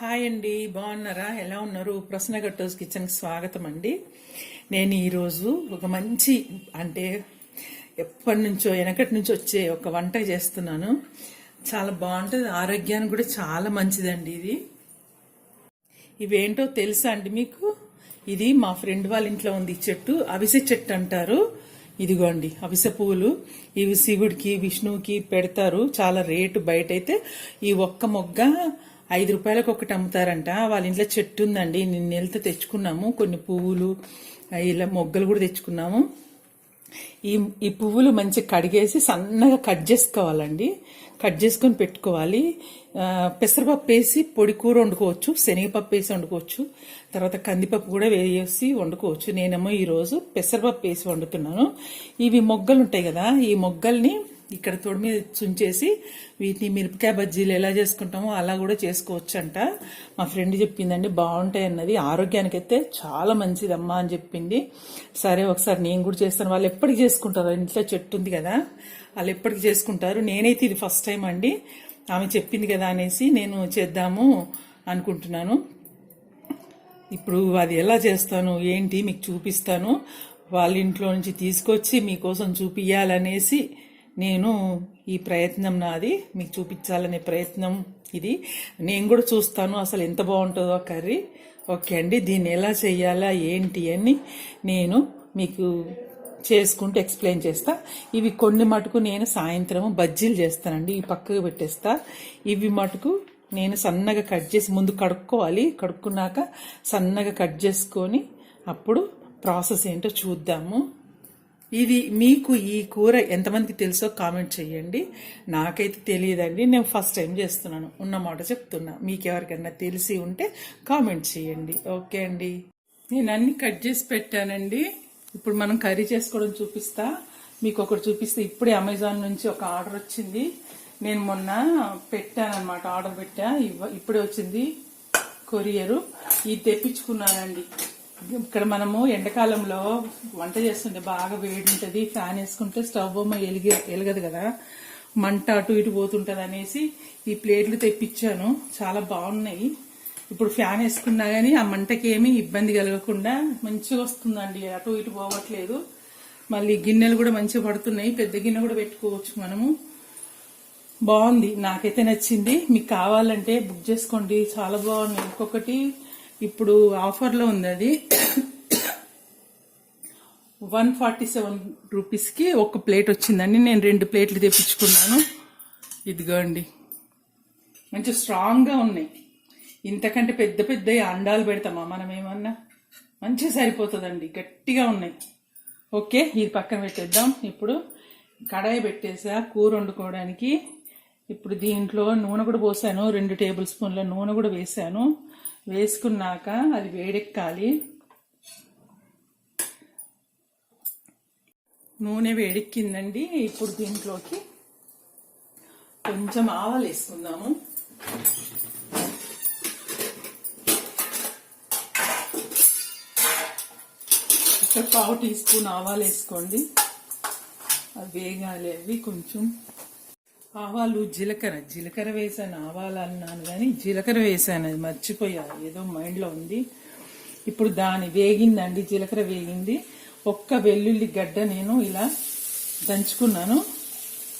Hi అండి బాగున్నారా? ఎలా ఉన్నారు? ప్రశ్న గట్టోస్ కిచెన్కి స్వాగతం అండి. నేను ఈరోజు ఒక మంచి అంటే ఎప్పటి నుంచో వెనకటి నుంచి వచ్చే ఒక వంట చేస్తున్నాను. చాలా బాగుంటుంది ఆరోగ్యానికి కూడా చాలా మంచిదండి ఇది. ఇవేంటో తెలుసా అండి మీకు? ఇది మా ఫ్రెండ్ వాళ్ళ ఇంట్లో ఉంది చెట్టు అవిసె చెట్టు అంటారు. ఇదిగోండి అవిసె పువ్వులు ఇవి శివుడికి విష్ణువుకి పెడతారు. చాలా రేటు బయట అయితే ఈ ఒక్క మొగ్గ ఐదు రూపాయలకు ఒకటి అమ్ముతారంట. వాళ్ళ ఇంట్లో చెట్టు ఉందండి. నిన్న వెళ్తే తెచ్చుకున్నాము. కొన్ని పువ్వులు ఇలా మొగ్గలు కూడా తెచ్చుకున్నాము. ఈ ఈ పువ్వులు మంచిగా కడిగేసి సన్నగా కట్ చేసుకోవాలండి. కట్ చేసుకొని పెట్టుకోవాలి. పెసరపప్పు వేసి పొడి కూర వండుకోవచ్చు శనగపప్పు వేసి వండుకోవచ్చు తర్వాత కందిపప్పు కూడా వేసి వండుకోవచ్చు. నేనేమో ఈరోజు పెసరపప్పు వేసి వండుతున్నాను. ఇవి మొగ్గలు ఉంటాయి కదా ఈ మొగ్గల్ని ఇక్కడ తొడి మీద చుంచేసి వీటిని మిరపకాయ బజ్జీలు ఎలా చేసుకుంటామో అలా కూడా చేసుకోవచ్చు అంట మా ఫ్రెండ్ చెప్పిందండి బాగుంటాయి అన్నది. ఆరోగ్యానికైతే చాలా మంచిదమ్మా అని చెప్పింది. సరే ఒకసారి నేను కూడా చేస్తాను. వాళ్ళు ఎప్పటికి చేసుకుంటారు? ఇంట్లో చెట్టు ఉంది కదా వాళ్ళు ఎప్పటికి చేసుకుంటారు? నేనైతే ఇది ఫస్ట్ టైం అండి. ఆమె చెప్పింది కదా అనేసి నేను చేద్దాము అనుకుంటున్నాను. ఇప్పుడు అది ఎలా చేస్తాను? ఏంటి? మీకు చూపిస్తాను. వాళ్ళ ఇంట్లో నుంచి తీసుకొచ్చి మీకోసం చూపియాలనేసి నేను ఈ ప్రయత్నం నాది మీకు చూపించాలనే ప్రయత్నం ఇది. నేను కూడా చూస్తాను అసలు ఎంత బాగుంటుందో కర్రీ. ఓకే అండి దీన్ని ఎలా చేయాలా ఏంటి అని నేను మీకు చేసుకుంటూ ఎక్స్ప్లెయిన్ చేస్తా. ఇవి కొన్ని మటుకు నేను సాయంత్రం బజ్జీలు చేస్తానండి ఈ పక్కకు పెట్టేస్తా. ఇవి మటుకు నేను సన్నగా కట్ చేసి ముందు కడుక్కోవాలి. కడుక్కున్నాక సన్నగా కట్ చేసుకొని అప్పుడు ప్రాసెస్ ఏంటో చూద్దాము. ఇది మీకు ఈ కూర ఎంతమందికి తెలుసో కామెంట్ చేయండి. నాకైతే తెలియదండి. నేను ఫస్ట్ టైం చేస్తున్నాను. ఉన్న మాట చెప్తున్నా. మీకు ఎవరికైనా తెలిసి ఉంటే కామెంట్ చేయండి. ఓకే అండి. నేను అన్ని కట్ చేసి పెట్టానండి. ఇప్పుడు మనం కర్రీ చేసుకోవడం చూపిస్తా. మీకు ఒకటి చూపిస్తే. ఇప్పుడే అమెజాన్ నుంచి ఒక ఆర్డర్ వచ్చింది. నేను మొన్న పెట్టాను ఆర్డర్ పెట్టా. ఇవ్వ- ఇప్పుడే వచ్చింది కొరియరు. ఇది తెప్పించుకున్నానండి. ఇక్కడ మనము ఎండాకాలంలో వంట చేస్తుంటే బాగా వేడి ఉంటుంది ఫ్యాన్ వేసుకుంటే స్టవ్ బొమ్మ ఎలిగి ఎలగదు కదా. మంట అటు ఇటు పోతుంటుంది అనేసి ఈ ప్లేట్లు తెప్పించాను. చాలా బాగున్నాయి. ఇప్పుడు ఫ్యాన్ వేసుకున్నా కానీ ఆ మంటకి ఏమీ ఇబ్బంది కలగకుండా మంచిగా వస్తుందండి. అటు ఇటు పోవట్లేదు. మళ్ళీ గిన్నెలు కూడా మంచిగా పడుతున్నాయి. పెద్ద గిన్నె కూడా పెట్టుకోవచ్చు మనము. బాగుంది. నాకైతే నచ్చింది. మీకు కావాలంటే బుక్ చేసుకోండి. చాలా బాగున్నాయి. ఇంకొకటి ఇప్పుడు ఆఫర్లో ఉంది అది వన్ ఫార్టీ సెవెన్ రూపీస్కి ఒక ప్లేట్ వచ్చిందండి. నేను రెండు ప్లేట్లు తెప్పించుకున్నాను. ఇదిగోండి. మంచి స్ట్రాంగ్గా ఉన్నాయి. ఇంతకంటే పెద్ద పెద్ద అండాలు పెడతామా? మనం ఏమన్నా? మంచిగా సరిపోతుందండి. గట్టిగా ఉన్నాయి. ఓకే ఇది పక్కన పెట్టేద్దాం. ఇప్పుడు కడాయి పెట్టేసా కూర వండుకోవడానికి. ఇప్పుడు దీంట్లో నూనె కూడా పోసాను. రెండు టేబుల్ స్పూన్ల నూనె కూడా వేసాను. వేసుకున్నాక అది వేడెక్కాలి. నూనె వేడెక్కిందండి. ఇప్పుడు దీంట్లోకి కొంచెం ఆవాలు వేసుకుందాము. ఒక పావు టీ స్పూన్ ఆవాలు వేసుకోండి. అవి వేగాలి అవి కొంచెం. ఆవాలు జీలకర్ర. జీలకర్ర వేసాను ఆవాలు అన్నాను కానీ జీలకర్ర వేసాను. అది మర్చిపోయా. ఏదో మైండ్లో ఉంది. ఇప్పుడు దాని వేగిందండి జీలకర్ర వేగింది. ఒక్క వెల్లుల్లి గడ్డ నేను ఇలా దంచుకున్నాను.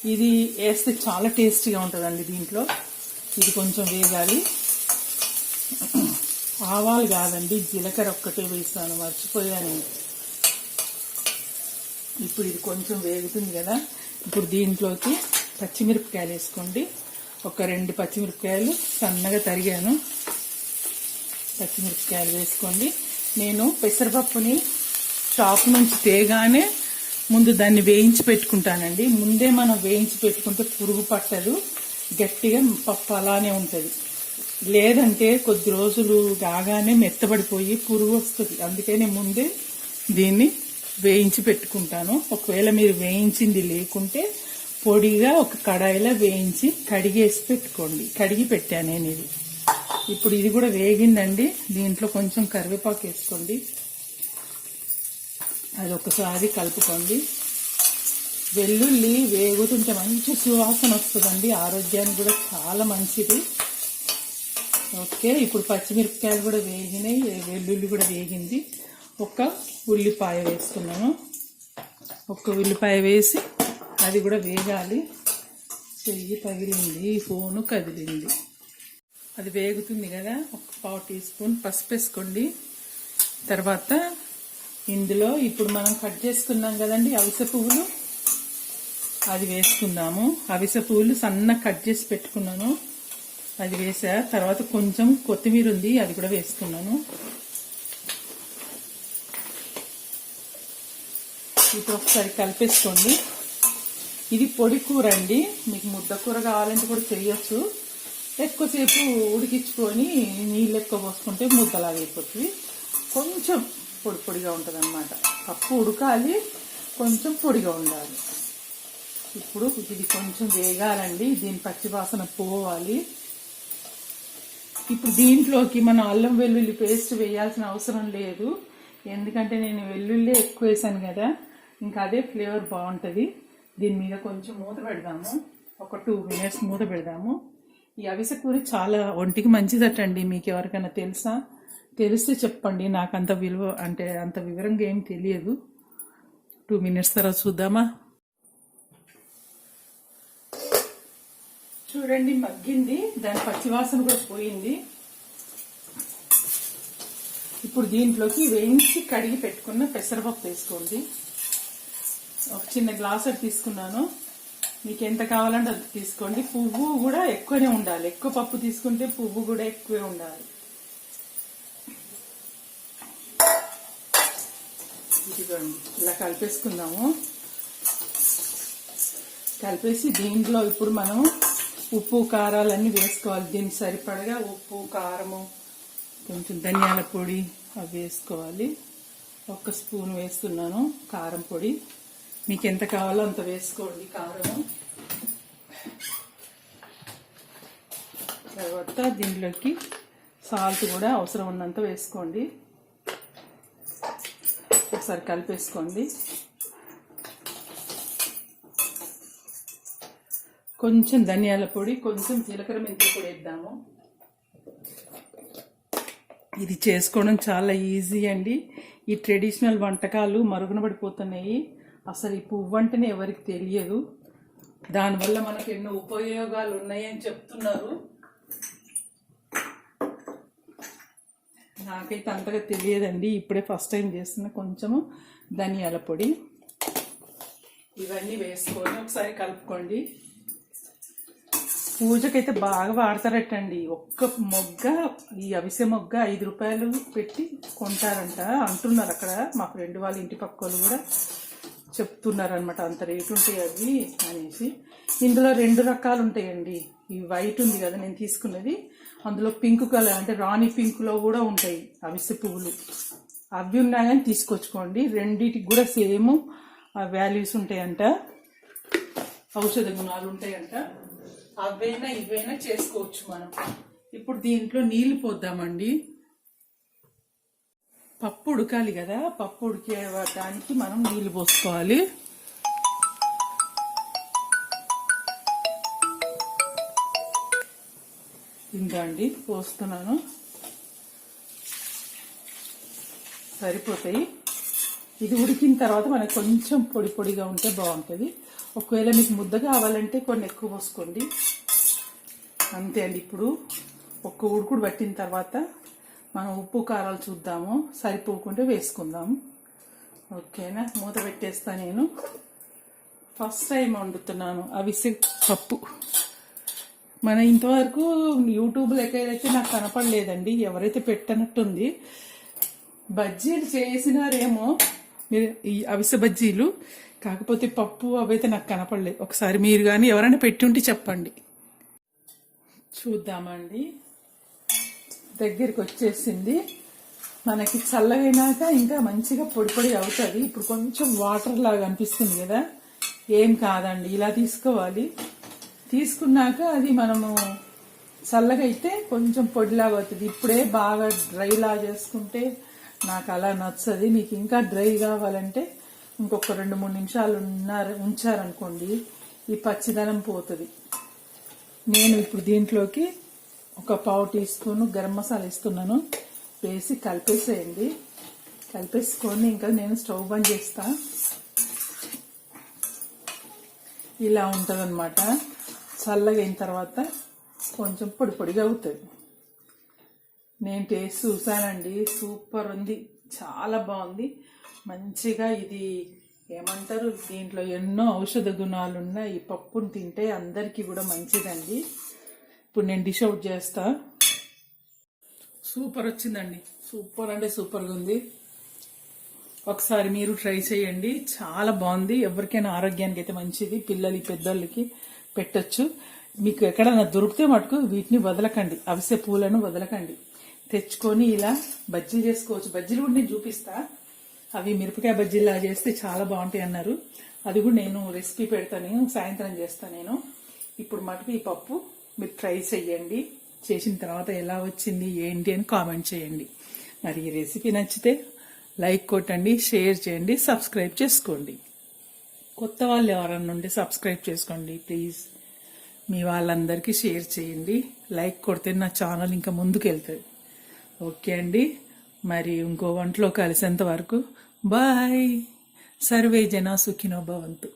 ఇది వేస్తే చాలా టేస్టీగా ఉంటుందండి దీంట్లో. ఇది కొంచెం వేగాలి. ఆవాలు కాదండి జీలకర్ర ఒక్కటే వేసాను. మర్చిపోయాను ఇప్పుడు ఇది కొంచెం వేగుతుంది కదా. ఇప్పుడు దీంట్లోకి పచ్చిమిరపకాయలు వేసుకోండి. ఒక రెండు పచ్చిమిరపకాయలు సన్నగా తరిగాను. పచ్చిమిరపకాయలు వేసుకోండి. నేను పెసరపప్పుని షాప్ నుంచి తేగానే ముందు దాన్ని వేయించి పెట్టుకుంటానండి. ముందే మనం వేయించి పెట్టుకుంటే పురుగు పట్టదు. గట్టిగా పప్పు అలానే ఉంటుంది. లేదంటే కొద్ది రోజులు కాగానే మెత్తబడిపోయి పురుగు వస్తుంది. అందుకే నేను ముందే దీన్ని వేయించి పెట్టుకుంటాను. ఒకవేళ మీరు వేయించింది లేకుంటే పొడిగా ఒక కడాయిలో వేయించి కడిగేసి పెట్టుకోండి. కడిగి పెట్టాను నేను ఇది. ఇప్పుడు ఇది కూడా వేగిందండి. దీంట్లో కొంచెం కరివేపాకు వేసుకోండి. అది ఒకసారి కలుపుకోండి. వెల్లుల్లి వేగుతుంటే మంచి సువాసన వస్తుందండి. ఆరోగ్యానికి కూడా చాలా మంచిది. ఓకే ఇప్పుడు పచ్చిమిరపకాయలు కూడా వేగినాయి. వెల్లుల్లి కూడా వేగింది. ఒక ఉల్లిపాయ వేసుకున్నాను. ఒక ఉల్లిపాయ వేసి అది కూడా వేగాలి. చెయ్యి తగిలింది ఫోను కదిలింది. అది వేగుతుంది కదా ఒక పావు టీ స్పూన్ పసుపు వేసుకోండి. తర్వాత ఇందులో ఇప్పుడు మనం కట్ చేసుకున్నాం కదండి అవిసె పువ్వులు. అది వేసుకుందాము. అవిసె పువ్వులు సన్న కట్ చేసి పెట్టుకున్నాను. అది వేసా. తర్వాత కొంచెం కొత్తిమీర ఉంది అది కూడా వేసుకున్నాను. ఇప్పుడు ఒకసారి కలిపేసుకోండి. ఇది పొడి కూర అండి మీకు ముద్ద కూర కావాలంటే కూడా చేయొచ్చు. ఎక్కువసేపు ఉడికించుకొని నీళ్ళు ఎక్కువ పోసుకుంటే ముద్దలాగా అయిపోతుంది. కొంచెం పొడి పొడిగా ఉంటుంది అనమాట పప్పు ఉడకాలి కొంచెం పొడిగా ఉండాలి. ఇప్పుడు ఇది కొంచెం వేగాలండి. దీని పచ్చివాసన పోవాలి. ఇప్పుడు దీంట్లోకి మనం అల్లం వెల్లుల్లి పేస్ట్ వేయాల్సిన అవసరం లేదు. ఎందుకంటే నేను వెల్లుల్లి ఎక్కువ వేసాను కదా. ఇంకా అదే ఫ్లేవర్ బాగుంటుంది. దీని మీద కొంచెం మూత పెడదాము. ఒక టూ మినిట్స్ మూత పెడదాము. ఈ అవిసె కూర చాలా ఒంటికి మంచిదటండి మీకు ఎవరికైనా తెలుసా? తెలిస్తే చెప్పండి నాకు అంత విలువ అంటే అంత వివరంగా ఏం తెలియదు. టూ మినిట్స్ తర్వాత చూద్దామా? చూడండి మగ్గింది. దాని పచ్చివాసన కూడా పోయింది. ఇప్పుడు దీంట్లోకి వేయించి కడిగి పెట్టుకున్న పెసరపప్పు వేసుకోండి. ఒక చిన్న గ్లాస్ అది తీసుకున్నాను. మీకు ఎంత కావాలంటే అది తీసుకోండి. పువ్వు కూడా ఎక్కువనే ఉండాలి. ఎక్కువ పప్పు తీసుకుంటే పువ్వు కూడా ఎక్కువే ఉండాలి. ఇదిగోండి ఇలా కలిపేసుకుందాము. కలిపేసి దీంట్లో ఇప్పుడు మనం ఉప్పు కారాలన్నీ వేసుకోవాలి. దీనికి సరిపడగా ఉప్పు కారము కొంచెం ధనియాల పొడి అవి వేసుకోవాలి. ఒక స్పూన్ వేస్తున్నాను కారం పొడి. మీకు ఎంత కావాలో అంత వేసుకోండి కారం. తర్వాత దీంట్లోకి సాల్ట్ కూడా అవసరం ఉన్నంత వేసుకోండి. ఒకసారి కలిపేసుకోండి. కొంచెం ధనియాల పొడి కొంచెం జీలకర్ర మెంతి పొడి వేద్దాము. ఇది చేసుకోవడం చాలా ఈజీ అండి. ఈ ట్రెడిషనల్ వంటకాలు మరుగున పడిపోతున్నాయి. అసలు ఈ పువ్వు అంటేనే ఎవరికి తెలియదు. దానివల్ల మనకు ఎన్నో ఉపయోగాలు ఉన్నాయని చెప్తున్నారు. నాకైతే అంతగా తెలియదండి. ఇప్పుడే ఫస్ట్ టైం చేస్తున్న కొంచెము ధనియాల పొడి. ఇవన్నీ వేసుకొని ఒకసారి కలుపుకోండి. పూజకైతే బాగా వాడతారటండి. ఒక్క మొగ్గ ఈ అవిసె మొగ్గ ఐదు రూపాయలు పెట్టి కొంటారంట. అంటున్నారు అక్కడ. మా ఫ్రెండ్ వాళ్ళ ఇంటి పక్కలు వాళ్ళు కూడా. చెప్తున్నారు అనమాట అంత రేటు ఉంటాయి అవి అనేసి. ఇందులో రెండు రకాలు ఉంటాయండి. ఈ వైట్ ఉంది కదా నేను తీసుకున్నది. అందులో పింక్ కలర్ అంటే రాణి పింక్లో కూడా ఉంటాయి అవిసె పువ్వులు. అవి ఉన్నాయని తీసుకొచ్చుకోండి. రెండిటికి కూడా సేమ్ వాల్యూస్ ఉంటాయంట. ఔషధ గుణాలు ఉంటాయంట. అవైనా ఇవైనా చేసుకోవచ్చు మనం. ఇప్పుడు దీంట్లో నీళ్ళు పోద్దామండి. పప్పు ఉడకాలి కదా పప్పు ఉడికేయడానికి మనం నీళ్ళు పోసుకోవాలి. ఇంకా అండి పోస్తున్నాను. సరిపోతాయి. ఇది ఉడికిన తర్వాత మనకు కొంచెం పొడి పొడిగా ఉంటే బాగుంటుంది. ఒకవేళ మీకు ముద్ద కావాలంటే కొన్ని ఎక్కువ పోసుకోండి. అంతే అండి ఇప్పుడు. ఒక్క ఉడుకుడు పట్టిన తర్వాత మనం ఉప్పు కారాలు చూద్దాము. సరిపోకుంటే వేసుకుందాం. ఓకేనా? మూత పెట్టేస్తా నేను. ఫస్ట్ టైం వండుతున్నాను అవిసె పప్పు. మన ఇంతవరకు యూట్యూబ్లో లెక్కైతే నాకు కనపడలేదండి. ఎవరైతే పెట్టనట్టుంది. బజ్జీలు చేసినారేమో మీరు ఈ అవిసె బజ్జీలు. కాకపోతే పప్పు అవైతే నాకు కనపడలేదు. ఒకసారి మీరు కానీ ఎవరైనా పెట్టి ఉంటే చెప్పండి. చూద్దామండి. దగ్గరికి వచ్చేసింది మనకి చల్లగైనాక ఇంకా మంచిగా పొడి పొడి అవుతుంది. ఇప్పుడు కొంచెం వాటర్ లాగా అనిపిస్తుంది కదా. ఏం కాదండి ఇలా తీసుకోవాలి. తీసుకున్నాక అది మనము చల్లగైతే కొంచెం పొడిలాగా అవుతుంది. ఇప్పుడే బాగా డ్రైలా చేసుకుంటే నాకు అలా నచ్చది. మీకు ఇంకా డ్రై కావాలంటే ఇంకొక రెండు మూడు నిమిషాలు ఉన్నారు ఉంచారనుకోండి ఈ పచ్చిదనం పోతుంది. నేను ఇప్పుడు దీంట్లోకి ఒక పావు టీ స్పూన్ గరం మసాలా ఇస్తున్నాను వేసి కలిపేసేయండి. కలిపేసుకొని ఇంకా నేను స్టవ్ బంద్ చేస్తా. ఇలా ఉంటుంది చల్లగా అయిన తర్వాత కొంచెం పొడి పొడిగా అవుతుంది. నేను టేస్ట్ చూసానండి సూపర్ ఉంది. చాలా బాగుంది. మంచిగా ఇది ఏమంటారు? దీంట్లో ఎన్నో ఔషధ గుణాలు ఈ పప్పును తింటే అందరికీ కూడా మంచిదండి. ఇప్పుడు నేను డిష్ అవుట్ చేస్తా. సూపర్ వచ్చిందండి. సూపర్ అంటే సూపర్గా ఉంది. ఒకసారి మీరు ట్రై చేయండి. చాలా బాగుంది. ఎవరికైనా ఆరోగ్యానికి అయితే మంచిది. పిల్లలకి పెద్దోళ్ళకి పెట్టొచ్చు. మీకు ఎక్కడైనా దొరికితే మటుకు వీటిని వదలకండి. అవిసె పూలను వదలకండి. తెచ్చుకొని ఇలా బజ్జీలు చేసుకోవచ్చు. బజ్జీలు కూడా నేను చూపిస్తా. అవి మిరపకాయ బజ్జీలా చేస్తే చాలా బాగుంటాయి అన్నారు. అది కూడా నేను రెసిపీ పెడతాను. సాయంత్రం చేస్తాను నేను. ఇప్పుడు మటుకు ఈ పప్పు. మీరు ట్రై చేయండి చేసిన తర్వాత ఎలా వచ్చింది ఏంటి అని కామెంట్ చేయండి. మరి ఈ రెసిపీ నచ్చితే లైక్ కొట్టండి షేర్ చేయండి సబ్స్క్రైబ్ చేసుకోండి. కొత్త వాళ్ళు ఎవరన్నా ఉంటే సబ్స్క్రైబ్ చేసుకోండి ప్లీజ్. మీ వాళ్ళందరికీ షేర్ చేయండి. లైక్ కొడితే నా ఛానల్ ఇంకా ముందుకు వెళ్తుంది ఓకే అండి. మరి ఇంకో వంటలో కలిసేంత వరకు బాయ్. సర్వే జనా సుఖినో భవంతు.